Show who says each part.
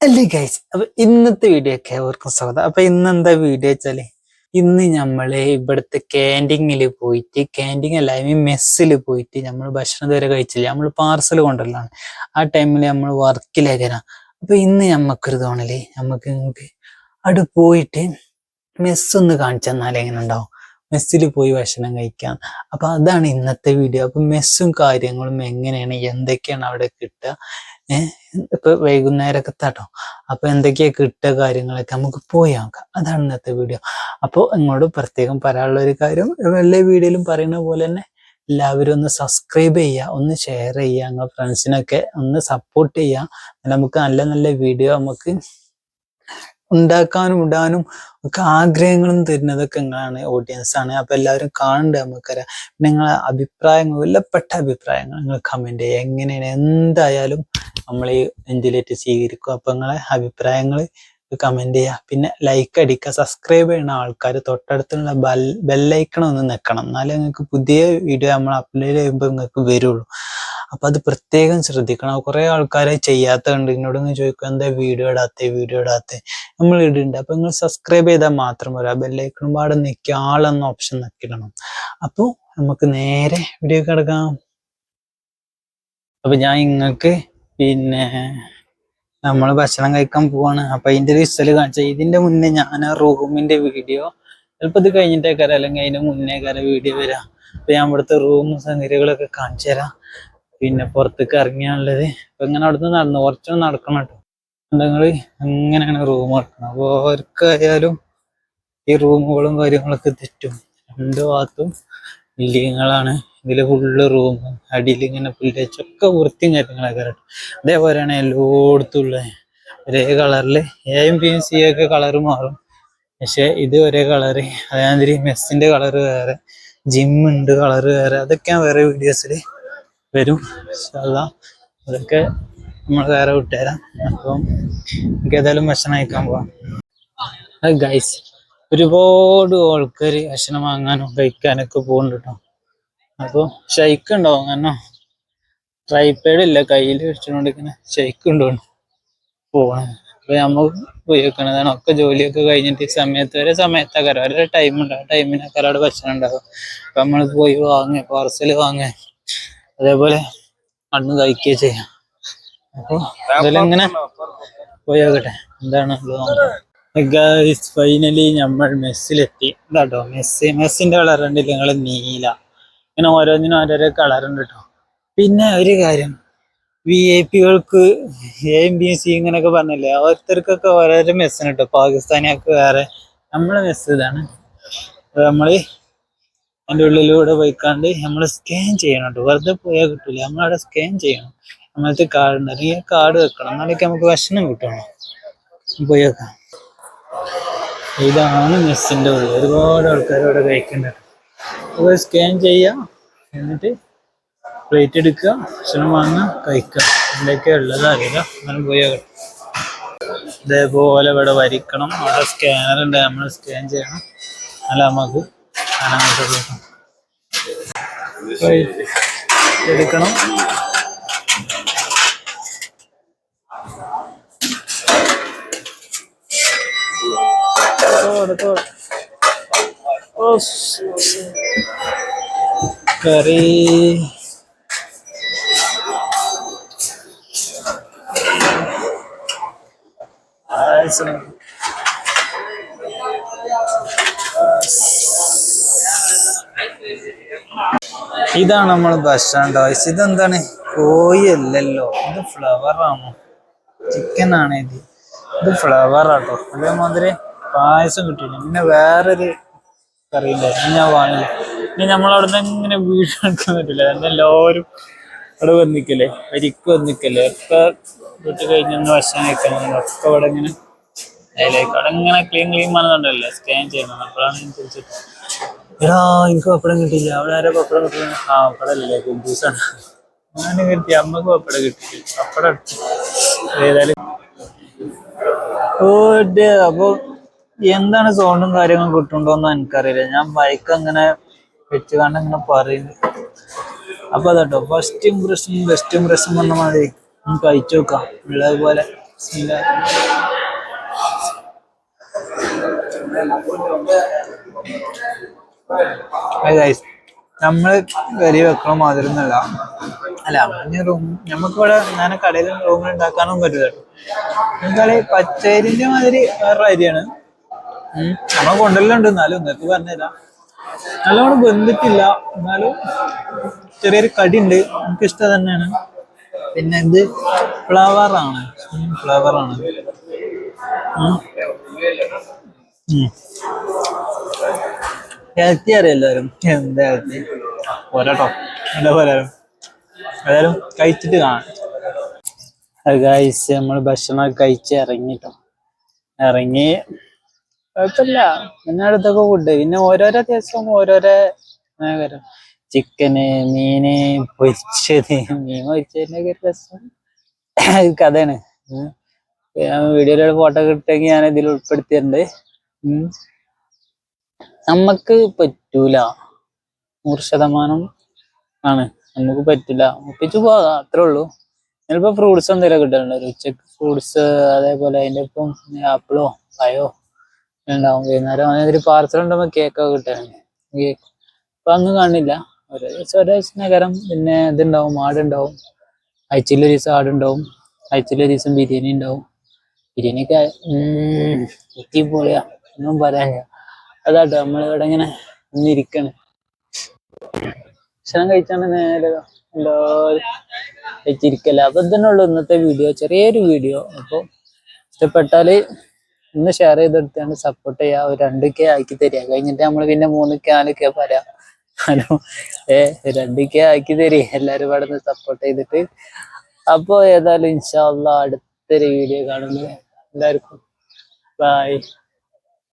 Speaker 1: അല്ലേ ഗൈസ് അപ്പൊ ഇന്നത്തെ വീഡിയോ ഒക്കെ അവർക്കും സ്വാഗതം. അപ്പൊ ഇന്ന് എന്താ വീഡിയോ വെച്ചാൽ? ഇന്ന് നമ്മൾ ഇവിടുത്തെ ക്യാന്റീനിൽ പോയിട്ട് ക്യാന്റീൻ അല്ല ഐ മീൻ മെസ്സിൽ പോയിട്ട് നമ്മൾ ഭക്ഷണം ഇതുവരെ കഴിച്ചില്ല. നമ്മൾ പാർസൽ കൊണ്ടുവരലാണ്. ആ ടൈമിൽ നമ്മൾ വർക്കിലേക്കരാ അപ്പൊ ഇന്ന് നമ്മക്കൊരു തോന്നൽ നമുക്ക് ഇങ്ങോട്ട് അവിടെ പോയിട്ട് മെസ്സൊന്ന് കാണിച്ചു തന്നാൽ എങ്ങനെ ഉണ്ടാവും മെസ്സിൽ പോയി ഭക്ഷണം കഴിക്കാം. അപ്പൊ അതാണ് ഇന്നത്തെ വീഡിയോ അപ്പൊ മെസ്സും കാര്യങ്ങളും എങ്ങനെയാണ്? എന്തൊക്കെയാണ് അവിടെ കിട്ടുക? ഇപ്പൊ വൈകുന്നേരമൊക്കെ തട്ടോ അപ്പൊ എന്തൊക്കെയാ കിട്ടുക കാര്യങ്ങളൊക്കെ നമുക്ക് പോയി നോക്കാം. അതാണ് ഇന്നത്തെ വീഡിയോ അപ്പോൾ നിങ്ങളോട് പ്രത്യേകം പറയാനുള്ള ഒരു കാര്യം എല്ലാ വീഡിയോയിലും പറയുന്ന പോലെ തന്നെ എല്ലാവരും ഒന്ന് സബ്സ്ക്രൈബ് ചെയ്യുക ഒന്ന് ഷെയർ ചെയ്യുക നിങ്ങളുടെ ഫ്രണ്ട്സിനൊക്കെ ഒന്ന് സപ്പോർട്ട് ചെയ്യുക. നമുക്ക് നല്ല നല്ല വീഡിയോ നമുക്ക് ഉണ്ടാക്കാനും ഇടാനും ഒക്കെ ആഗ്രഹങ്ങളും തരുന്നതൊക്കെ നിങ്ങളാണ് ഓഡിയൻസ് ആണ്. അപ്പൊ എല്ലാവരും കാണണ്ടേ നമുക്കറിയാം പിന്നെ നിങ്ങളെ അഭിപ്രായങ്ങൾ വിലപ്പെട്ട അഭിപ്രായങ്ങൾ നിങ്ങൾ കമന്റ് ചെയ്യുക. എങ്ങനെയാണ് എന്തായാലും നമ്മൾ ഈ എഞ്ചിലേറ്റ് സ്വീകരിക്കും. അപ്പൊ നിങ്ങളെ അഭിപ്രായങ്ങൾ കമന്റ് ചെയ്യുക. പിന്നെ ലൈക്ക് അടിക്കുക. സബ്സ്ക്രൈബ് ചെയ്യുന്ന ആൾക്കാർ തൊട്ടടുത്തുള്ള ബെൽ ബെല്ലൈക്കണം ഒന്ന് നിൽക്കണം. എന്നാലേ നിങ്ങൾക്ക് പുതിയ വീഡിയോ നമ്മൾ അപ്ലോഡ് ചെയ്യുമ്പോൾ നിങ്ങൾക്ക് വരുള്ളൂ. അപ്പൊ അത് പ്രത്യേകം ശ്രദ്ധിക്കണം. കുറെ ആൾക്കാരെ ചെയ്യാത്തതുണ്ട്. എന്നോട് ഇങ്ങനെ ചോദിക്കും എന്താ വീഡിയോ ഇടാത്ത? വീഡിയോ ഇടാത്ത? നമ്മൾ ഇടുന്നുണ്ട് അപ്പൊ നിങ്ങൾ സബ്സ്ക്രൈബ് ചെയ്താൽ മാത്രം പോരാ. ബെല്ലൈക്കണം പാടെ നിൽക്കുക ആളെന്ന ഓപ്ഷൻ നിൽക്കണം അപ്പോൾ നമുക്ക് നേരെ വീഡിയോ കിടക്കാം. അപ്പൊ ഞാൻ നിങ്ങൾക്ക് പിന്നെ നമ്മൾ ഭക്ഷണം കഴിക്കാൻ പോവാണ്. അപ്പൊ അതിന്റെ ഒരു വിസൽ കാണിച്ച. ഇതിന്റെ മുന്നേ ഞാൻ ആ റൂമിന്റെ വീഡിയോ ചിലപ്പോൾ ഇത് കഴിഞ്ഞിട്ടേക്കാരം. അല്ലെങ്കിൽ അതിന്റെ മുന്നേക്കാരം വീഡിയോ വരാം. അപ്പൊ ഞാൻ ഇവിടുത്തെ റൂം സംഗതികളൊക്കെ കാണിച്ചു തരാം. പിന്നെ പുറത്തേക്ക് ഇറങ്ങിയാണുള്ളത്. അപ്പൊ ഇങ്ങനെ അവിടുന്ന് നടന്നു. കുറച്ചൊന്നും നടക്കണം കേട്ടോ. നിങ്ങൾ എങ്ങനെയാണ് റൂം നടക്കണം. അപ്പോൾ അവർക്കായാലും ഈ റൂമുകളും കാര്യങ്ങളൊക്കെ തെറ്റും. രണ്ടു ഭാഗത്തും ബിൽഡിങ്ങുകളാണ് ഇതിൽ ഫുള്ള് റൂം അടിയിൽ ഇങ്ങനെ പുല്ലച്ചൊക്കെ വൃത്തിയും കാര്യങ്ങളൊക്കെ അതേപോലെയാണ് എല്ലായിടത്തും ഉള്ളത്. ഒരേ കളറിൽ എയും ബിയും സി ഒക്കെ കളർ മാറും. പക്ഷെ ഇത് ഒരേ കളറ് അതേമാതിരി മെസ്സിന്റെ കളറ് വേറെ. ജിമ്മുണ്ട് കളറ് വേറെ. അതൊക്കെ ഞാൻ വേറെ വീഡിയോസിൽ വരും. അതൊക്കെ നമ്മൾ വേറെ വിട്ടുതരാം. അപ്പം നമുക്ക് ഏതായാലും ഭക്ഷണം കഴിക്കാൻ പോവാം. അത് ഗൈസ് ഒരുപാട് ആൾക്കാർ ഭക്ഷണം വാങ്ങാനും കഴിക്കാനൊക്കെ പോകുന്നുണ്ട് കേട്ടോ അപ്പോൾ ഷൈക്ക് ഉണ്ടാവും കാരണം ട്രൈപ്പേഡ് ഇല്ല കയ്യിൽ വെച്ചുകൊണ്ട് ഇങ്ങനെ ഷൈക്ക് ഉണ്ടാവും പോകണം അപ്പൊ നമ്മൾ ഉപയോഗിക്കണതാണ്. ഒക്കെ ജോലിയൊക്കെ കഴിഞ്ഞിട്ട് ഈ സമയത്ത് വരെ സമയത്താക്കാരോ അവരുടെ ടൈം ഉണ്ടാവും ടൈമിനൊക്കെ അവിടെ ഭക്ഷണം ഉണ്ടാവും. അപ്പൊ നമ്മൾ പോയി വാങ്ങുക പാർസൽ വാങ്ങുക. അതേപോലെ അന്ന് കഴിക്കുക ചെയ്യാം. അപ്പൊ അതിലെങ്ങനെ ഇങ്ങനെ പോയി നോക്കട്ടെ എന്താണ് ഫൈനലി നമ്മൾ മെസ്സിലെത്തി. ഇതാട്ടോ മെസ്സി മെസ്സിന്റെ കളർ നിങ്ങൾ നീല. ഇങ്ങനെ ഓരോന്നിനും ഓരോരോ കളറുണ്ട് കേട്ടോ പിന്നെ ഒരു കാര്യം വി ഐ പികൾക്ക് എയും ബിയും സി ഇങ്ങനെയൊക്കെ പറഞ്ഞില്ലേ? ഓരോരുത്തർക്കൊക്കെ ഓരോരോ മെസ്സാണ് കേട്ടോ പാകിസ്ഥാനിയൊക്കെ വേറെ. നമ്മളെ മെസ്സ് ഇതാണ് നമ്മൾ അതിന്റെ ഉള്ളിലൂടെ പോയിക്കാണ്ട് നമ്മൾ സ്കാൻ ചെയ്യണം കേട്ടോ വെറുതെ പോയാൽ കിട്ടൂല. നമ്മളവിടെ സ്കാൻ ചെയ്യണം. നമ്മളത്തെ കാർഡ് ഉണ്ട്. അല്ലെങ്കിൽ ആ കാർഡ് വെക്കണം. എന്നാലൊക്കെ നമുക്ക് ഭക്ഷണം കിട്ടണം. പോയി വെക്കാം ഇതാണ് മെസ്സിന്റെ ഉള്ളിൽ ഒരുപാട് ആൾക്കാർ അവിടെ കഴിക്കുന്നുണ്ട്. അപ്പോൾ സ്കാൻ ചെയ്യുക എന്നിട്ട് പ്ലേറ്റ് എടുക്കുക. ഭക്ഷണം വാങ്ങുക. കഴിക്കുക. എന്തൊക്കെയാ ഉള്ളത് അറിയില്ല. അങ്ങനെ പോയി നോക്കട്ടെ. ഇതേപോലെ ഇവിടെ വരിക്കണം. അവിടെ സ്കാനർ ഉണ്ട്. നമ്മൾ സ്കാൻ ചെയ്യണം. അല്ല നമുക്ക് എടുക്കണം തോട് തോട് ഓ കറി പായസം ഇതാണ് നമ്മൾ ബസ് സ്റ്റാൻഡ് ഓയിസ് ഇതെന്താണ്? കോഴി അല്ലല്ലോ ഇത് ഫ്ലവർ ആണോ? ചിക്കൻ ആണ് ഇത്. ഇത് ഫ്ലവർ ആട്ടോ. അതേമാതിരി പായസം കിട്ടിയില്ല? പിന്നെ വേറൊരു കറിയില്ല? ഞാൻ വാങ്ങില്ല. ഇനി നമ്മളവിടെ നിന്ന് ഇങ്ങനെ വീട് എടുക്കാൻ പറ്റില്ല കാരണം എല്ലാവരും അവിടെ വന്നിക്കല്ലേ? അരിക്ക് വന്നിക്കല്ലേ? ഒക്കെ വീട്ടിൽ കഴിഞ്ഞൊന്ന് ഭക്ഷണം കഴിക്കണം. ഒക്കെ അവിടെ ഇങ്ങനെ അതിലേക്ക് അവിടെ ഇങ്ങനെ ക്ലീൻ ക്ലീൻ ചെയ്യുന്നുണ്ടല്ലോ സ്കാൻ ചെയ്യണം. അപ്പോഴാണ് ചോദിച്ചത് എടാ എനിക്ക് പപ്പടം കിട്ടിയില്ല. അവിടെ ആരാ പപ്പടം കിട്ടുന്നത്? ആ പപ്പടം അല്ലേ കുബൂസാണ് ഞാനും കിട്ടി. അമ്മയ്ക്ക് പപ്പടം കിട്ടിയില്ല പപ്പടം ഏതായാലും. ഓ അപ്പൊ എന്താണ് സൗണ്ടും കാര്യങ്ങളും കിട്ടുന്നുണ്ടോന്ന് എനിക്കറിയില്ല. ഞാൻ ബൈക്ക് അങ്ങനെ വെച്ച് കണ്ട് ഇങ്ങനെ പറയുന്നു. അപ്പൊ അതാട്ടോ ഫസ്റ്റ് ഇംപ്രഷൻ ബെസ്റ്റ് ഇംപ്രഷൻ വന്ന മാതിരി നമുക്ക് കഴിച്ചു നോക്കാം. ഉള്ളതുപോലെ
Speaker 2: ഗൈസ് നമ്മൾ വലിയ വെക്കണ മാതിരി ഒന്നല്ല അല്ല അങ്ങനെ റൂം നമുക്കിവിടെ ഞാൻ കടയിൽ റൂമിൽ ഉണ്ടാക്കാനും പറ്റില്ല കേട്ടോ. എന്നുവെച്ചാൽ പച്ചരിന്റെ മാതിരി വേറൊരു അരിയാണ് നമ്മൾ നമ്മൾ കൊണ്ടുവരലുണ്ട്. എന്നാലും നിങ്ങൾക്ക് പറഞ്ഞുതരാം. നല്ലോണം വെന്തിട്ടില്ല. എന്നാലും ചെറിയൊരു കടി ഉണ്ട് നമുക്ക് ഇഷ്ടം തന്നെയാണ്. പിന്നെ ഇത് ഫ്ലവർ ആണ്. ഹെൽത്തി അറിയാം എല്ലാവരും? എന്താ ഹെൽത്തി പോരാട്ടോ എന്താ പോരാലും ഏതായാലും കഴിച്ചിട്ട് കാണാം.
Speaker 1: ഗൈസ് നമ്മൾ ഭക്ഷണം കഴിച്ച് ഇറങ്ങിട്ടോ ഇറങ്ങി കുഴപ്പമില്ല. പിന്നെ അടുത്തൊക്കെ ഫുഡ് പിന്നെ ഓരോരോ ദിവസവും ഓരോരോ വരും. ചിക്കന് മീന് പൊരിച്ചത്. മീൻ പൊരിച്ചതിന്റെ ഒക്കെ ഒരു രസം. കഥയാണ്. വീഡിയോയിലൂടെ ഫോട്ടോ കിട്ടുമെങ്കിൽ ഞാൻ ഇതിൽ ഉൾപ്പെടുത്തിയിട്ടുണ്ട്. ഉം. നമ്മക്ക് പറ്റൂല. നൂറ് ശതമാനം ആണ്. നമുക്ക് പറ്റില്ല ഒപ്പിച്ച് പോകാം അത്രേ ഉള്ളൂ. ചിലപ്പോ ഫ്രൂട്ട്സ് എന്തെങ്കിലും കിട്ടാറുണ്ട് ഒരു ഉച്ചയ്ക്ക് ഫ്രൂട്ട്സ് അതേപോലെ അതിന്റെ ഒപ്പം ആപ്പിളോ പഴോ ഉണ്ടാവും. വൈകുന്നേരം അങ്ങനെ പാർസൽ ഉണ്ടാകുമ്പോ കേക്കൊക്കെ കിട്ടാറുണ്ട് കേക്ക് അപ്പൊ അന്ന് കാണില്ല. ഓരോ ദിവസം ഓരോ ദിവസം നഗരം പിന്നെ ഇതുണ്ടാവും ആടുണ്ടാവും. ആഴ്ചയിൽ ഒരു ദിവസം ആടുണ്ടാവും. ആഴ്ചയിൽ ഒരു ദിവസം ബിരിയാണി ഉണ്ടാവും. ബിരിയാണിയൊക്കെ എത്തിപ്പോളിയാ ഒന്നും പറയാനില്ല. അതാട്ടോ നമ്മളിവിടെ ഇങ്ങനെ ഇരിക്കണ് ഭക്ഷണം കഴിച്ചാണ് നേരെ എല്ലാവരും അപ്പൊ ഇതന്നെ ഉള്ളു ഇന്നത്തെ വീഡിയോ ചെറിയൊരു വീഡിയോ അപ്പൊ ഇഷ്ടപ്പെട്ടാൽ ഒന്ന് ഷെയർ ചെയ്തെടുത്താണ്ട് സപ്പോർട്ട് ചെയ്യാ. ഒരു രണ്ട് കെ ആക്കി തരിക. കഴിഞ്ഞിട്ട് നമ്മൾ പിന്നെ മൂന്ന് കെ നാല് കെ പറയാം. ഹലോ. ഏ രണ്ട് കെ ആക്കി തരിക എല്ലാരും ഇവിടെ നിന്ന് സപ്പോർട്ട് ചെയ്തിട്ട്. അപ്പോ ഏതായാലും ഇൻഷാല്ല അടുത്തൊരു വീഡിയോ കാണുന്നത് എല്ലാവർക്കും. ബൈ